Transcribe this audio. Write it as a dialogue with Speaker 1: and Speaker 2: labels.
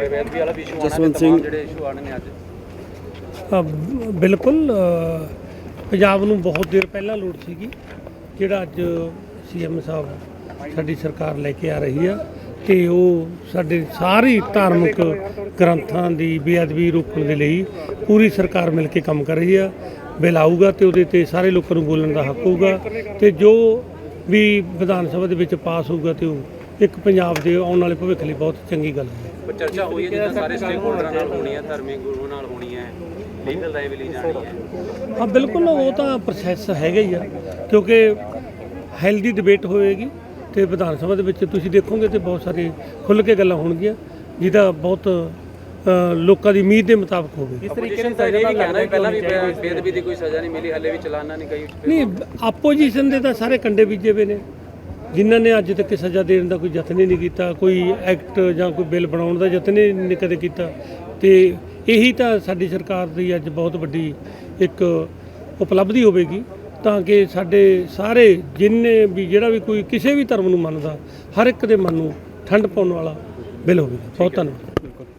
Speaker 1: ਬੇਅਦਬੀ ਵਾਲਾ ਵੀ ਇਸ਼ੂ ਆਣਾ
Speaker 2: ਜਸਵੰਤ ਸਿੰਘ।
Speaker 1: ਜਿਹੜੇ ਇਸ਼ੂ ਆਣੇ ਨੇ ਅੱਜ
Speaker 3: ਅ, ਬਿਲਕੁਲ ਅ, ਪੰਜਾਬ ਨੂੰ ਬਹੁਤ ਦੇਰ ਪਹਿਲਾਂ ਲੋੜ ਸੀਗੀ ਜਿਹੜਾ ਅੱਜ ਸੀਐਮ ਸਾਹਿਬ ਸਾਡੀ ਸਰਕਾਰ ਲੈ ਕੇ ਆ ਰਹੀ ਆ ਤੇ ਉਹ ਸਾਡੇ ਸਾਰੇ ਧਾਰਮਿਕ ਗ੍ਰੰਥਾਂ ਦੀ ਬੇਅਦਬੀ ਰੋਕਣ ਦੇ ਲਈ ਪੂਰੀ ਸਰਕਾਰ ਮਿਲ ਕੇ ਕੰਮ ਕਰ ਰਹੀ ਆ ਬਿੱਲ ਆਊਗਾ ਤੇ ਉਹਦੇ ਤੇ ਸਾਰੇ ਲੋਕਾਂ ਨੂੰ ਬੋਲਣ ਦਾ ਹੱਕ ਹੋਊਗਾ ਤੇ ਜੋ ਵੀ ਵਿਧਾਨ ਸਭਾ ਦੇ ਵਿੱਚ ਪਾਸ ਹੋਊਗਾ ਤੇ ਉਹ ਇੱਕ ਪੰਜਾਬ ਦੇ ਆਉਣ ਵਾਲੇ ਭਵਿੱਖ ਲਈ ਬਹੁਤ ਚੰਗੀ ਗੱਲ ਹੈ।
Speaker 1: ਪਰ ਚਰਚਾ ਹੋਈ ਹੈ ਜਿੱਦਾਂ ਸਾਰੇ ਸਟੇਕ ਹੋਲਡਰਾਂ ਨਾਲ ਹੋਣੀ ਹੈ ਧਾਰਮਿਕ ਗੁਰੂਆਂ ਨਾਲ ਹੋਣੀ ਹੈ ਲੀਗਲ ਰਾਏ ਵੀ ਲਈ ਜਾਣੀ ਹੈ।
Speaker 3: ਹਾਂ ਬਿਲਕੁਲ ਉਹ ਤਾਂ ਪ੍ਰੋਸੈਸ ਹੈਗਾ ਹੀ ਆ ਕਿਉਂਕਿ ਹੈਲਦੀ ਡਿਬੇਟ ਹੋਏਗੀ ਤੇ ਵਿਧਾਨ ਸਭਾ ਦੇ ਵਿੱਚ ਤੁਸੀਂ ਦੇਖੋਗੇ ਤੇ ਬਹੁਤ ਸਾਰੇ ਖੁੱਲ੍ਹ ਕੇ ਗੱਲਾਂ ਹੋਣਗੀਆਂ ਜਿਹਦਾ ਬਹੁਤ ਲੋਕਾਂ ਦੀ ਉਮੀਦ ਦੇ ਮੁਤਾਬਕ ਹੋਵੇ।
Speaker 1: ਇਸ ਤਰੀਕੇ ਨਾਲ ਵੀ ਕਹਿਣਾ ਵੀ ਪਹਿਲਾਂ ਵੀ ਬੇ- ਬੇਅਦਬੀ ਦੀ ਕੋਈ ਸਜ਼ਾ ਨਹੀਂ ਮਿਲੀ ਹੱਲੇ ਵੀ ਚਲਾਨਾ ਨਹੀਂ ਕਈ
Speaker 3: ਨਹੀਂ ਆਪੋਜੀਸ਼ਨ ਦੇ ਤਾਂ ਸਾਰੇ ਕੰਡੇ ਬੀਜੇ ਹੋਏ ਨੇ। ਜਿਨ੍ਹਾਂ ਨੇ ਅੱਜ ਤੱਕ ਸਜ਼ਾ ਦੇਣ ਦਾ ਕੋਈ ਯਤਨ ਹੀ ਨਹੀਂ ਕੀਤਾ, ਕੋਈ ਐਕਟ ਜਾਂ ਕੋਈ ਬਿੱਲ ਬਣਾਉਣ ਦਾ ਯਤਨ ਹੀ ਨਹੀਂ ਕਦੇ ਕੀਤਾ। ਤੇ ਇਹੀ ਤਾਂ ਸਾਡੀ ਸਰਕਾਰ ਦੀ ਅੱਜ ਬਹੁਤ ਵੱਡੀ ਇੱਕ ਉਪਲਬਧੀ ਹੋਵੇਗੀ, ਤਾਂ ਕਿ ਸਾਡੇ ਸਾਰੇ ਜਿੰਨੇ ਵੀ ਜਿਹੜਾ ਵੀ ਕੋਈ ਕਿਸੇ ਵੀ ਧਰਮ ਨੂੰ ਮੰਨਦਾ, ਹਰ ਇੱਕ ਦੇ ਮਨ ਨੂੰ ਠੰਡ ਪਾਉਣ ਵਾਲਾ ਬਿੱਲ ਹੋਵੇਗਾ ਬਹੁਤ ਧੰਨਵਾਦ।